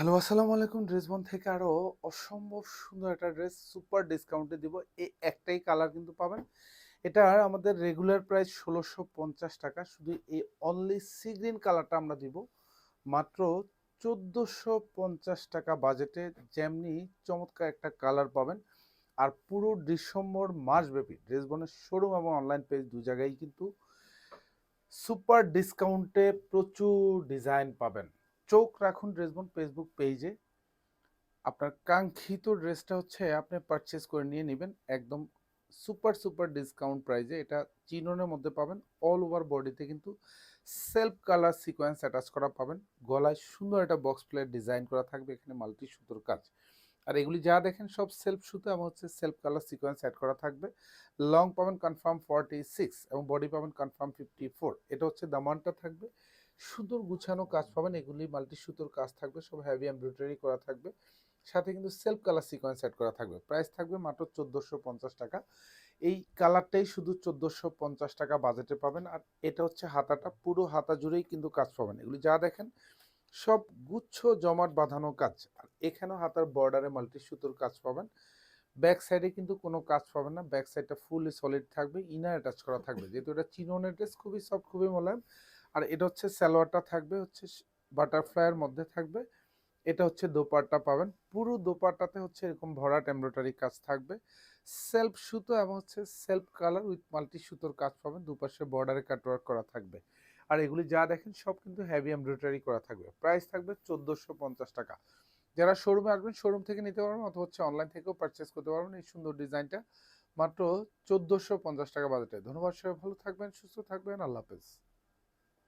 Hello, আসসালামু আলাইকুম। Dress বন থেকে আরও অসম্ভব সুন্দর একটা ড্রেস, সুপার ডিসকাউন্টে দিব। এই একটাই কালার কিন্তু পাবেন। এটা আমাদের রেগুলার প্রাইস ষোলোশো পঞ্চাশ টাকা। শুধু এই অনলি সি গ্রিন কালারটা আমরা দিব। মাত্র চোদ্দোশো পঞ্চাশ টাকা বাজেটে যেমনি চমৎকার একটা কালার পাবেন। আর পুরো ডিসেম্বর মাসব্যাপী ড্রেস বনের শোরুম এবং অনলাইন পেজ দু জায়গায় কিন্তু সুপার ডিসকাউন্টে প্রচুর ডিজাইন পাবেন। চোখ রাখুন ড্রেসবন ফেসবুক পেজে। আপনার কাঙ্ক্ষিত ড্রেসটা হচ্ছে আপনি পারচেস করে নিয়ে নেবেন একদম সুপার সুপার ডিসকাউন্ট প্রাইজে এটা চিননের মধ্যে পাবেন অল ওভার বডিতে কিন্তু সেলফ কালার সিকোয়েন্স অ্যাটাচ করা পাবেন। গলায় সুন্দর একটা বক্স প্লেট ডিজাইন করা থাকবে এখানে মাল্টি সুতোর কাজ। আর এগুলি যা দেখেন সব সেলফ সুতো এবং হচ্ছে সেলফ কালার সিকোয়েন্স অ্যাড করা থাকবে। লং পাবেন কনফার্ম ফর্টি সিক্স এবং বডি পাবেন কনফার্ম ফিফটি ফোর এটা হচ্ছে দামানটা থাকবে। সুন্দর গুছানো কাজ পাবেন, এগুলি মাল্টি সুতোর কাজ থাকবে, সব হেভি এমব্রয়ডারি করা থাকবে। সাথে কিন্তু সেলফ কালার সিকোয়েন্স সেট করা থাকবে। প্রাইস থাকবে মাত্র চোদ্দোশো পঞ্চাশ টাকা। এই কালারটাই শুধু চোদ্দোশো পঞ্চাশ টাকা বাজেটে পাবেন, আর এটা হচ্ছে হাতাটা, পুরো হাতা জুড়েই কিন্তু কাজ পাবেন। এগুলি যা দেখেন, সব গুচ্ছ, জমাট বাঁধানো কাজ। আর এখানেও হাতার বর্ডারে মাল্টি সুতোর কাজ পাবেন। ব্যাক সাইডে কিন্তু কোনো কাজ পাবেন না। ব্যাক সাইডটা ফুললি সলিড থাকবে ইনার অ্যাটাচ করা থাকবে। যেহেতু এটা চিনোনের ড্রেস খুবই সফট খুবই মোলায়েম। আর এটা হচ্ছে সালোয়ারটা থাকবে হচ্ছে বাটারফ্লাইয়ের মধ্যে থাকবে। এটা হচ্ছে দোপাট্টা পাবেন। পুরো দোপাট্টাতে হচ্ছে এরকম ভরাট এমব্রয়ডারি কাজ থাকবে। সেলফ সুতো এবং হচ্ছে সেলফ কালার উইথ মাল্টি সুতোর কাজ পাবেন। দুপাশে বর্ডারে কাটওয়ার্ক করা থাকবে। আর এগুলি যা দেখেন সব কিন্তু হেভি এমব্রয়ডারি করা থাকবে। প্রাইস থাকবে চোদ্দোশো পঞ্চাশ টাকা। যারা শোরুমে আসবেন শোরুম থেকে নিতে পারবেন অথবা হচ্ছে অনলাইন থেকেও পারচেস করতে পারবেন এই সুন্দর ডিজাইনটা মাত্র চোদ্দোশো পঞ্চাশ টাকা বাজেটে ধন্যবাদ সবাই, ভালো থাকবেন, সুস্থ থাকবেন, আল্লাহ হাফেজ।